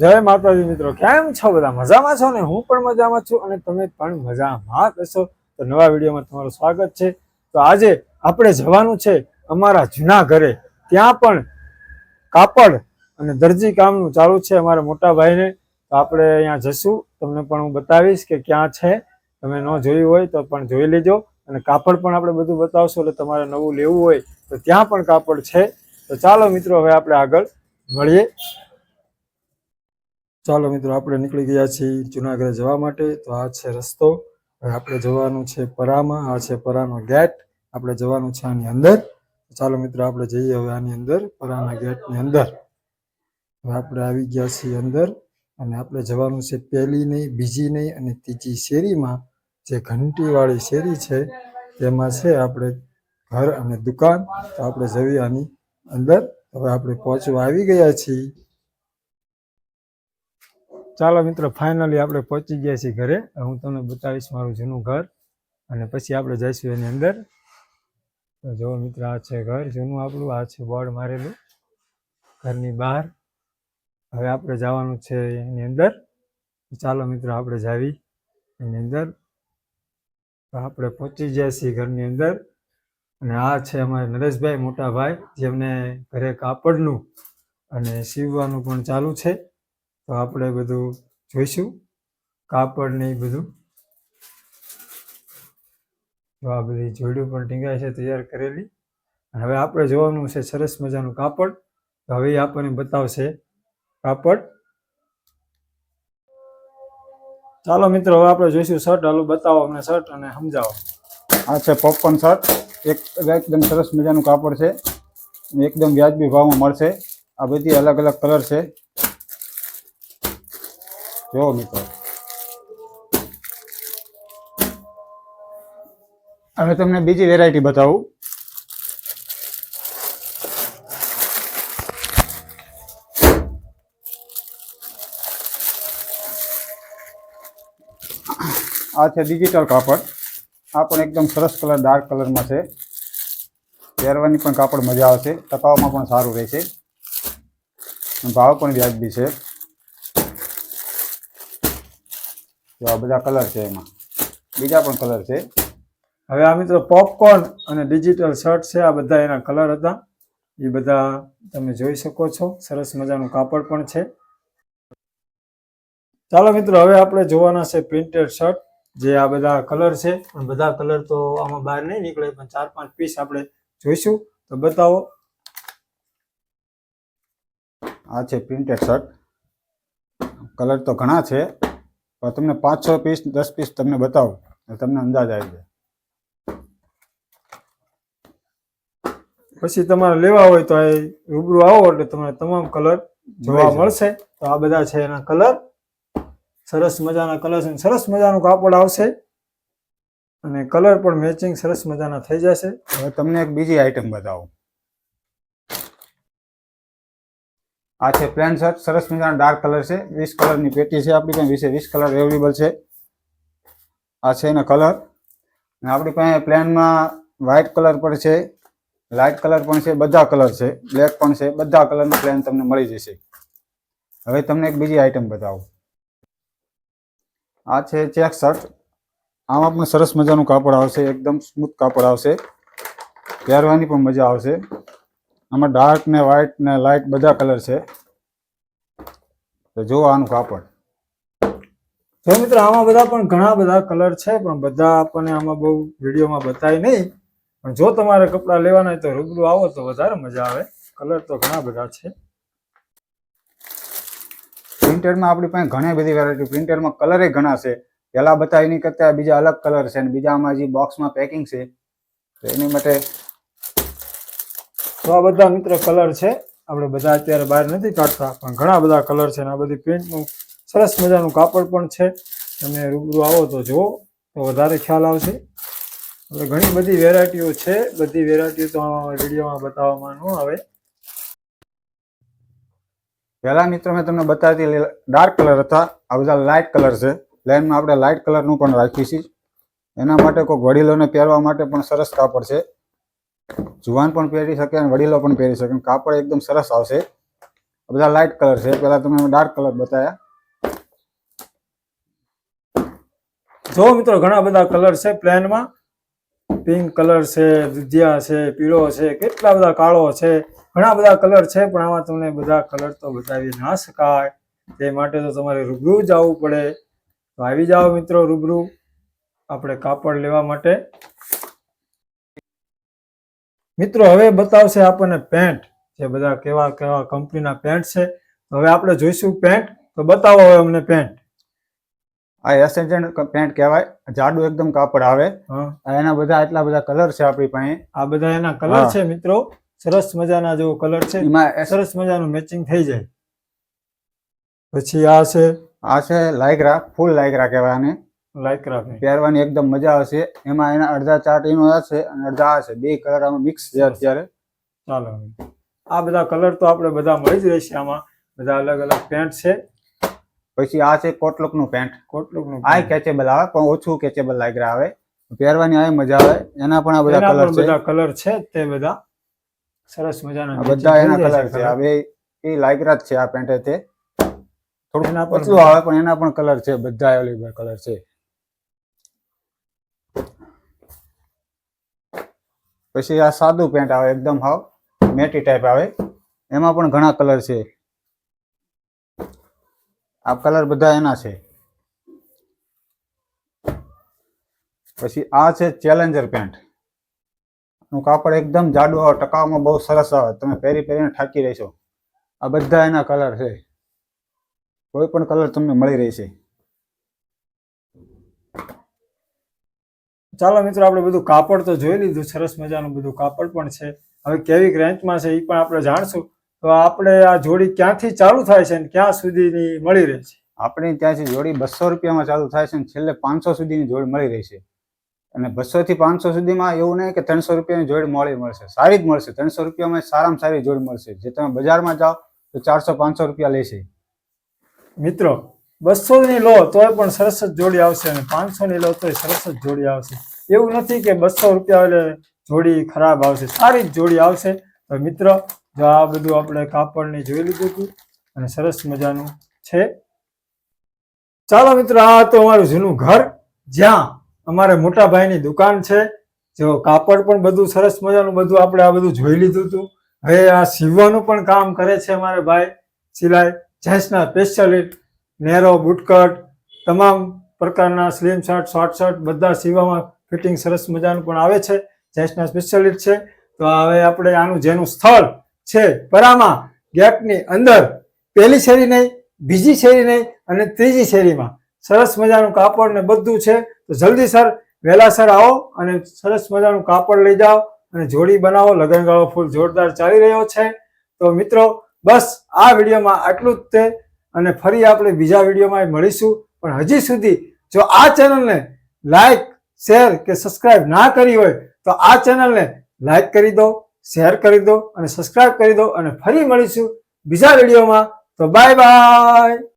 જય માતાજી મિત્રો, કેમ છો બધા? મજામાં છો ને? હું પણ મજામાં છું અને તમે પણ મજામાં હશો. તો નવા વિડીયોમાં તમારું સ્વાગત છે. તો આજે આપણે જવાનું છે અમારા જૂના ઘરે. ત્યાં પણ કાપડ અને દરજી કામનું ચાલુ છે અમારા મોટા ભાઈને. તો આપણે અહીંયા જશું. તમને પણ હું બતાવીશ કે ક્યાં છે. તમે ન જોયું હોય તો પણ જોઈ લેજો. અને કાપડ પણ આપણે બધું બતાવશું એટલે તમારે નવું લેવું હોય તો ત્યાં પણ કાપડ છે. તો ચાલો મિત્રો, હવે આપણે આગળ મળીએ. ચાલો મિત્રો, આપણે નીકળી ગયા છીએ જુનાગઢ જવા માટે. તો આ છે રસ્તો. હવે આપણે જવાનું છે પરામાં. આ છે પરાનો ગેટ. આપણે જવાનું છે આની અંદર. ચાલો મિત્રો, આપણે જઈએ હવે આની અંદર, પરાના ગેટની અંદર. હવે આપણે આવી ગયા છીએ અંદર. અને આપણે જવાનું છે પહેલી નહીં બીજી નહીં અને ત્રીજી શેરીમાં. જે ઘંટીવાળી શેરી છે, તેમાં છે આપણે ઘર અને દુકાન. તો આપણે જઈએ આની અંદર. હવે આપણે પહોંચવા આવી ગયા છીએ. ચાલો મિત્રો ફાઇનલી આપણે પહોંચી ગયા છીએ ઘરે. હું તમને બતાવીશ મારું જૂનું ઘર અને પછી આપણે જઈશું એની અંદર. તો જો મિત્ર, આ છે ઘર. જૂનું આપણું, આ છે બોર્ડ મારેલું, ઘરની બહાર. હવે આપણે જવાનું છે એની અંદર. ચાલો મિત્રો, આપણે જાવી એની અંદર. આપણે પહોંચી ગયા છીએ ઘરની અંદર. અને આ છે અમારે નરેશભાઈ મોટા ભાઈ જેમને ઘરે કાપડનું અને સીવવાનું પણ ચાલુ છે. તો આપણે બધું જોઈશું. કાપડ ને બધું. તો આ બધી જોડું પણ ટીંગાય છે, તૈયાર કરેલી. અને હવે આપણે જોવાનું છે સરસ મજાનું કાપડ. તો હવે આપણને બતાવશે કાપડ. ચાલો મિત્રો, હવે આપણે જોઈશું શર્ટ. હાલો, બતાવો અમને શર્ટ અને સમજાવો. આ છે પોપકોર્ન શર્ટ. એક એકદમ સરસ મજાનું કાપડ છે. એકદમ વ્યાજબી ભાવમાં મળશે. આ બધી અલગ અલગ કલર છે. જો મિત્રો હવે તમને બીજી વેરાયટી બતાવું. આ છે ડિજિટલ કાપડ. આ પણ એકદમ સરસ કલર ડાર્ક કલરમાં છે. પહેરવાની પણ કાપડ મજા આવશે. ટકાવમાં પણ સારું રહેશે. ભાવ પણ વ્યાજબી છે. જો આ બધા કલર છે એમાં. બીજા પણ કલર છે. હવે આ મિત્રો પોપકોર્ન અને ડિજિટલ શર્ટ છે આ બધા એના કલર હતા. એ બધા તમે જોઈ શકો છો. સરસ મજાનું કાપડ પણ છે. ચાલો મિત્રો હવે આપણે જોવાના છે પ્રિન્ટેડ શર્ટ જે આ બધા કલર છે. પણ બધા કલર તો આમાં બહાર નહીં નીકળે પણ ચાર પાંચ પીસ આપણે જોઈશું. તો બતાવો. આ છે પ્રિન્ટેડ શર્ટ કલર તો ઘણા છે. તમને પાંચ છ પીસ દસ પીસ તમને બતાવું. તમને અંદાજ આવી જાય. પછી તમારે લેવા હોય તો એ રૂબરૂ આવો એટલે તમને તમામ કલર જોવા મળશે. તો આ બધા છે એના કલર સરસ મજાના કલર છે સરસ મજાનું કાપડ આવશે. અને કલર પણ મેચિંગ સરસ મજાના થઈ જશે. હવે તમને એક બીજી આઈટમ બતાવું. આ છે પ્લેન શર્ટ સરસ મજાના ડાર્ક કલર છે. વીસ કલરની પેટી છે આપણી પાસે. વીસે વીસ કલર અવેલેબલ છે. આ છે એના કલર અને આપણી પાસે પ્લેનમાં વ્હાઇટ કલર પણ છે લાઇટ કલર પણ છે, બધા કલર છે. બ્લેક પણ છે, બધા કલરનો પ્લેન તમને મળી જશે. હવે તમને એક બીજી આઈટમ બતાવો. આ છે ચેક શર્ટ આમાં પણ સરસ મજાનું કાપડ આવશે, એકદમ સ્મૂથ કાપડ આવશે. પહેરવાની પણ મજા આવશે. આમાં ડાર્ક ને વ્હાઇટ ને લાઇટ બધા કલર છે. તો જુઓ આનું કાપડ. જો મિત્રો આમાં બધા પણ ઘણા બધા કલર છે પણ બધા આપણને આમાં બહુ વિડીયોમાં બતાય નહીં. પણ જો તમારે કપડાં લેવાના હોય તો રૂબરૂ આવો તો વધારે મજા આવે. કલર તો ઘણા બધા છે. પ્રિન્ટેડમાં આપણી પાસે ઘણી બધી વેરાયટી પ્રિન્ટેડમાં કલરે ઘણા છે. પહેલાં બતાવી નહીં કરતા બીજા અલગ કલર છે અને બીજામાં જે બોક્સમાં પેકિંગ છે તો એની માટે તો આ બધા મિત્ર કલર છે. આપણે બધા અત્યારે બહાર નથી કાઢતા, પણ ઘણા બધા કલર છે અને આ બધી પ્રિન્ટનું સરસ મજાનું કાપડ પણ છે. તમે રૂબરૂ આવો તો જુઓ, તો વધારે ખ્યાલ આવશે. એટલે ઘણી બધી વેરાયટીઓ છે. બધી વેરાયટીઓ તો વિડીયોમાં બતાવવામાં ન આવે. પહેલા મિત્રો મેં તમને બતાવતી ડાર્ક કલર હતા. આ બધા લાઇટ કલર છે. લાઇનમાં આપણે લાઇટ કલરનું પણ રાખીએ છીએ એના માટે કોઈ વડીલોને પહેરવા માટે પણ સરસ કાપડ છે. જુવાન પણ પહેરી શકે અને વડીલો પણ પહેરી શકે. કાપડ એકદમ સરસ આવશે. બધા લાઇટ કલર છે. પહેલા તમે ડાર્ક કલર બતાવ્યા જો મિત્રો, ઘણા બધા કલર છે પ્લેનમાં પિંક કલર છે દુધિયા છે, પીળો છે, કેટલા બધા કાળો છે. ઘણા બધા કલર છે, પણ આમાં તમને બધા કલર તો બતાવી ના શકાય. તે માટે તો તમારે રૂબરૂ જ આવવું પડે. તો આવી જાઓ મિત્રો, રૂબરૂ. આપણે કાપડ લેવા માટે. મિત્રો હવે બતાવશે આપણને પેન્ટ. જે બધા કેવા કેવા કંપનીના પેન્ટ છે. હવે આપણે જોઈશું પેન્ટ. તો બતાવો હવે અમને પેન્ટ. આ એસેન્જન્ટ પેન્ટ કહેવાય. જાડું એકદમ કાપડ આવે. એના બધા એટલા બધા કલર છે આપણી પાસે. આ બધા એના કલર છે મિત્રો. સરસ મજાના જેવો કલર છે. એમાં સરસ મજાનું મેચિંગ થઈ જાય. પછી આ છે. આ છે લાયગ્રા ફૂલ લાયગ્રા કહેવાય આને. લાઇક્રા પહેરવાની એકદમ મજા આવશે. એમાં એના અડધા ચાર્ટ એનો હશે છે અને અડધા હશે. છે બે કલર આમાં મિક્સ છે અત્યારે. ચાલો આ બધા કલર તો આપણે બધા મળી જ રહેશે આમાં. બધા અલગ અલગ પેન્ટ છે. પછી આ છે કોટલુકનું પેન્ટ કોટલુકનું આ pant. કેચેબલ આવે પણ ઓછું કેચેબલ લાઇગ્રા આવે. પહેરવાની આ મજા આવે. એના પણ આ બધા કલર છે. બધા કલર છે તે બધા. સરસ મજાના બધા એના કલર છે આ બે એ લાઇગ્રા જ છે આ પેન્ટ તે. થોડું એના પણ આવે પણ એના પણ કલર છે. બધા અવેલેબલ કલર છે. પછી આ સાદું પેન્ટ આવે, એકદમ હાવ મેટી ટાઈપ આવે. એમાં પણ ઘણા કલર છે. આ કલર બધા એના છે. પછી આ છે ચેલેન્જર પેન્ટનું કાપડ એકદમ જાડું આવે, ટકાવમાં બહુ સરસ આવે. તમે પહેરી પહેરીને થાકી રહેશો. આ બધા એના કલર છે. કોઈ પણ કલર તમને મળી રહેશે. ચાલો મિત્રો આપણે બધું કાપડ તો જોઈ લીધું સરસ મજાનું બધું કાપડ પણ છે. હવે કેવી રેન્જમાં છે એ પણ આપણે જાણશું. તો આપણે આ જોડી ક્યાંથી ચાલુ થાય છે અને ક્યાં સુધીની મળી રહે છે? આપણે ત્યાંથી જોડી બસો રૂપિયામાં ચાલુ થાય છે અને છેલ્લે પાંચસો સુધીની જોડી મળી રહી છે. અને બસો થી પાંચસો સુધીમાં એવું નહીં કે ત્રણસો રૂપિયાની જોડી મળી મળશે. સારી જ મળશે. ત્રણસો રૂપિયામાં સારામાં સારી જોડી મળશે. જે તમે બજારમાં જાઓ તો ચારસો પાંચસો રૂપિયા લેશે. મિત્રો બસો ની લો તોય પણ સરસ જ જોડી આવશે અને પાંચસો ની લો તોય સરસ જ જોડી આવશે. એવું નથી કે બસો રૂપિયા એટલે જોડી ખરાબ આવશે, સારી જ જોડી આવશે. તો મિત્ર, જો આ બધું આપણે કાપડની જોઈ લીધું હતું અને સરસ મજાનું છે. ચાલો મિત્ર, આ તો અમારું જૂનું ઘર. જ્યાં અમારે મોટા ભાઈની દુકાન છે. જો કાપડ પણ બધું સરસ મજાનું બધું આપણે આ બધું જોઈ લીધું હતું. હવે આ સીવવાનું પણ કામ કરે છે અમારે ભાઈ સિલાઈ. જેન્ટ્સના સ્પેશિયલિસ્ટ નેરો બુટકટ તમામ પ્રકારના સ્લીમ શર્ટ શોર્ટ શર્ટ બધા સીવવામાં ફિટિંગ સરસ મજાનું પણ આવે છે. જેન્ટ્સના સ્પેશિયલિસ્ટ છે. તો હવે આપણે આનું જેનું સ્થળ છે પરામા ગેટની અંદર પહેલી શેરી નહીં, બીજી શેરી નહીં અને ત્રીજી શેરીમાં. સરસ મજાનું કાપડ ને બધું છે. તો જલ્દી સર વહેલાસર આવો અને સરસ મજાનું કાપડ લઈ જાઓ અને જોડી બનાવો. લગનગાળો ફૂલ જોરદાર ચાલી રહ્યો છે. તો મિત્રો, બસ આ વિડીયોમાં આટલું જ તે અને ફરી આપણે બીજા વિડીયોમાં મળીશું. પણ હજી સુધી જો આ ચેનલને લાઈક શેર કે સબસ્ક્રાઇબ ના કરી હોય તો આ ચેનલને લાઈક કરી દો, શેર કરી દો અને સબસ્ક્રાઇબ કરી દો અને ફરી મળીશું બીજા વિડીયોમાં. તો બાય બાય.